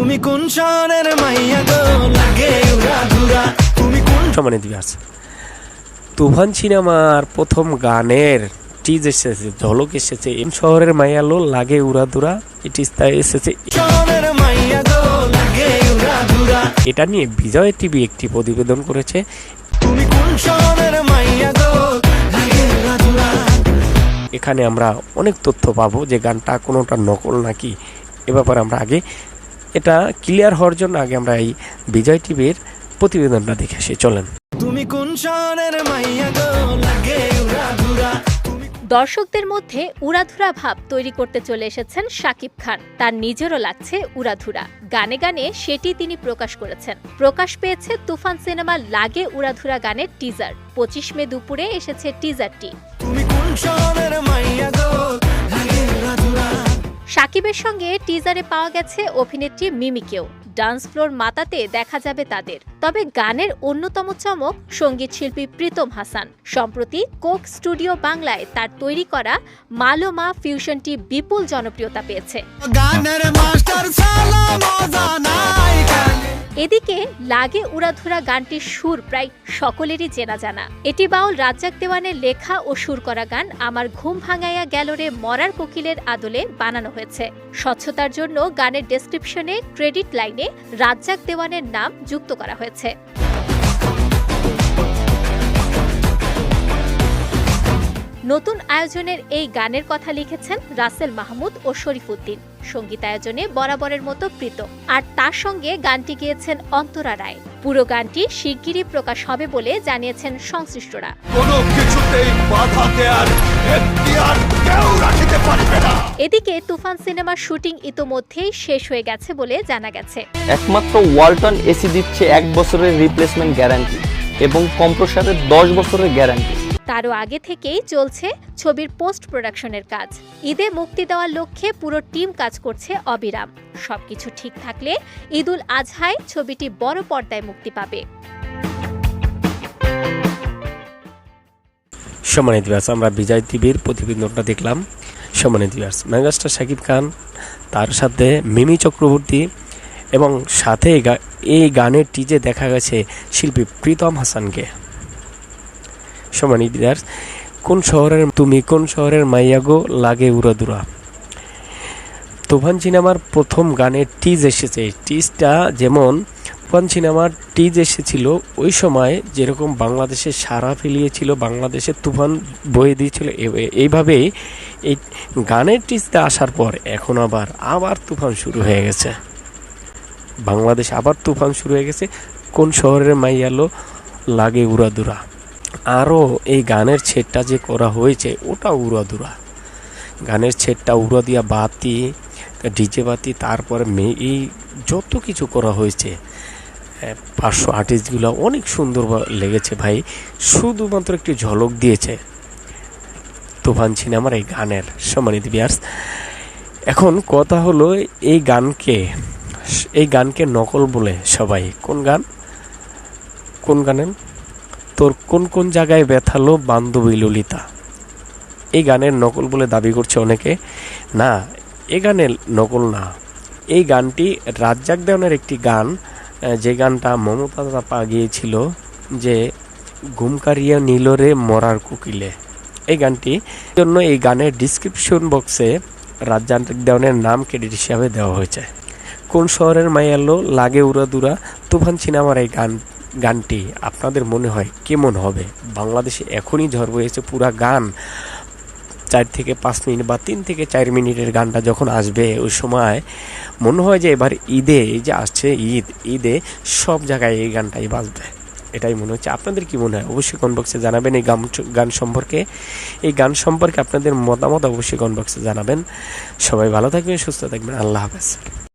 তুমি কোন শহরের মাইয়া গো? লাগে উড়া তুমি কোন সম্মানিত তুফান সিনেমার প্রথম গানের টিজ এসেছে ঝলক এসেছে। এম শহরের মায়ালো লাগে উড়াদুরা এটি এসেছে উড়া ধুরা। এটা নিয়ে বিজয় টিভি একটি প্রতিবেদন করেছে। এখানে আমরা অনেক তথ্য পাবো যে গানটা কোনোটা নকল নাকি এ ব্যাপারে আমরা আগে এটা ক্লিয়ার হওয়ার জন্য আগে আমরা এই বিজয় টিভির প্রতিবেদনটা দেখে আসি চলেন। তুমি কোন শহরের মাইয়া গো? লাগে উড়া দর্শকদের মধ্যে উড়াধুরা ভাব তৈরি করতে চলে এসেছেন শাকিব খান। তার নিজেরও লাগছে উড়াধুরা। গানে গানে সেটি তিনি প্রকাশ করেছেন। প্রকাশ পেয়েছে তুফান সিনেমার লাগে উড়াধুরা গানের টিজার পঁচিশ মে দুপুরে এসেছে টিজারটি সাকিবের সঙ্গে টিজারে পাওয়া গেছে অভিনেত্রী মিমিকেও। ডান্স ফ্লোর মাতাতে দেখা যাবে তাদের। তবে গানের অন্যতম চমক সংগীত শিল্পী প্রীতম হাসান। সম্প্রতি কোক স্টুডিও বাংলায় তার তৈরি করা মালো মা ফিউশনটি বিপুল জনপ্রিয়তা পেয়েছে। এদিকে লাগে উড়াধুরা গানটির সুর প্রায় সকলেরই চেনা জানা। এটি বাউল রাজ্জাক দেওয়ানের লেখা ও সুর করা গান আমার ঘুম ভাঙাইয়া গ্যালোরে মরার কোকিলের আদলে বানানো হয়েছে। স্বচ্ছতার জন্য গানের ডেসক্রিপশনে ক্রেডিট লাইনে রাজ্জাক দেওয়ানের নাম যুক্ত করা হয়েছে। নতুন আয়োজনের এই গানের কথা লিখেছেন রাসেল মাহমুদ ও শরীফুদ্দিন। সঙ্গীতায়োজনে বরাবরের মতো প্রীত। আর তার সঙ্গে গানটি গিয়েছেন অন্তরা রায়। পুরো গানটি শিগগিরই প্রকাশ হবে বলে জানিয়েছেন সংশ্লিষ্টরা। কোনো কিছুতেই বাধা দেয়ার কেউ রাখিতে পারবে না। এদিকে তুফান সিনেমার শুটিং ইতোমধ্যেই শেষ হয়ে গেছে বলে জানা গেছে। একমাত্র ওয়ালটন এসি দিচ্ছে এক বছরের রিপ্লেসমেন্ট গ্যারান্টি এবং কম্প্রসারের দশ বছরের গ্যারান্টি তারও আগে থেকেই চলছে ছবির পোস্ট প্রোডাকশনের কাজ। ঈদে মুক্তি দেওয়ার লক্ষ্যে পুরো টিম কাজ করছে অবিরাম। সবকিছু ঠিক থাকলে ঈদুল আজহায় ছবিটি বড় পর্দায় মুক্তি পাবে। সম্মানিত ভিউয়ার্স আমরা বিজয় টিভির প্রতিবেদনটা দেখলাম। সম্মানিত ভিউয়ার্স মেগাস্টার শাকিব খান, তার সাথে মিমি চক্রবর্তী এবং সাথে এই গানের টিজে দেখা গেছে শিল্পী প্রীতম হাসানকে। সম্মানিত ভিউয়ার্স কোন শহরের তুমি, কোন শহরের মাইয়াগো লাগে উড়াদুরা তুফান সিনেমার প্রথম গানের টিজ এসেছে। টিজটা যেমন তুফান সিনেমার টিজ এসেছিল, ওই সময় যেরকম বাংলাদেশে সারা ফেলিয়েছিল, বাংলাদেশে তুফান বয়ে দিয়েছিল এইভাবেই এই গানের টিজটা আসার পর এখন আবার আবার তুফান শুরু হয়ে গেছে। বাংলাদেশ আবার তুফান শুরু হয়ে গেছে, কোন শহরের মাইয়ালো লাগে উড়াদুরা আরও এই গানের ছেটটা যে করা হয়েছে, ওটা উড়াদুরা গানের ছেটটা উড়া দিয়া বাতি, ডিজে বাতি, তারপরে মেয়ে এই যত কিছু করা হয়েছে পার্শ্ব আর্টিস্টগুলো অনেক সুন্দর লেগেছে ভাই। শুধুমাত্র একটি ঝলক দিয়েছে তুফান সিনেমার এই গানের সম্মানিত বিয়ার্স এখন কথা হলো এই গানকে এই গানকে নকল বলে সবাই। কোন গান? কোন গানের? তোর কোন কোন জায়গায় ব্যথালো বান্ধবী ললিতা? এই গানের নকল বলে দাবি করছে অনেকে। না, এ গানের নকল না। এই গানটি রাজ্জাক দেওয়ানের একটি গান যে গানটা মমতা পা গিয়েছিল যে ঘুমকারিয়া নীলরে মরার কুকিলে। এই গানটি জন্য এই গানের ডিসক্রিপশন বক্সে রাজ্জাক দেওয়ানের নাম ক্রেডিট হিসাবে দেওয়া হয়েছে। কোন শহরের মায়ালো লাগে উড়াদুরা, তুফান সিনেমার এই গান গানটি আপনাদের মনে হয় কেমন হবে? বাংলাদেশে এখনই ঝড় বয়েছে পুরা গান। চার থেকে পাঁচ মিনিট বা তিন থেকে চার মিনিটের গানটা যখন আসবে ওই সময়, মনে হয় যে এবার ঈদে, এই যে আসছে ঈদ, ঈদে সব জায়গায় এই গানটাই বাজবে। এটাই মনে হচ্ছে। আপনাদের কি মনে হয়? অবশ্যই কমেন্ট বক্সে জানাবেন এই গান গান সম্পর্কে। এই গান সম্পর্কে আপনাদের মতামত অবশ্যই কমেন্ট বক্সে জানাবেন। সবাই ভালো থাকবেন, সুস্থ থাকবেন। আল্লাহ হাফেজ।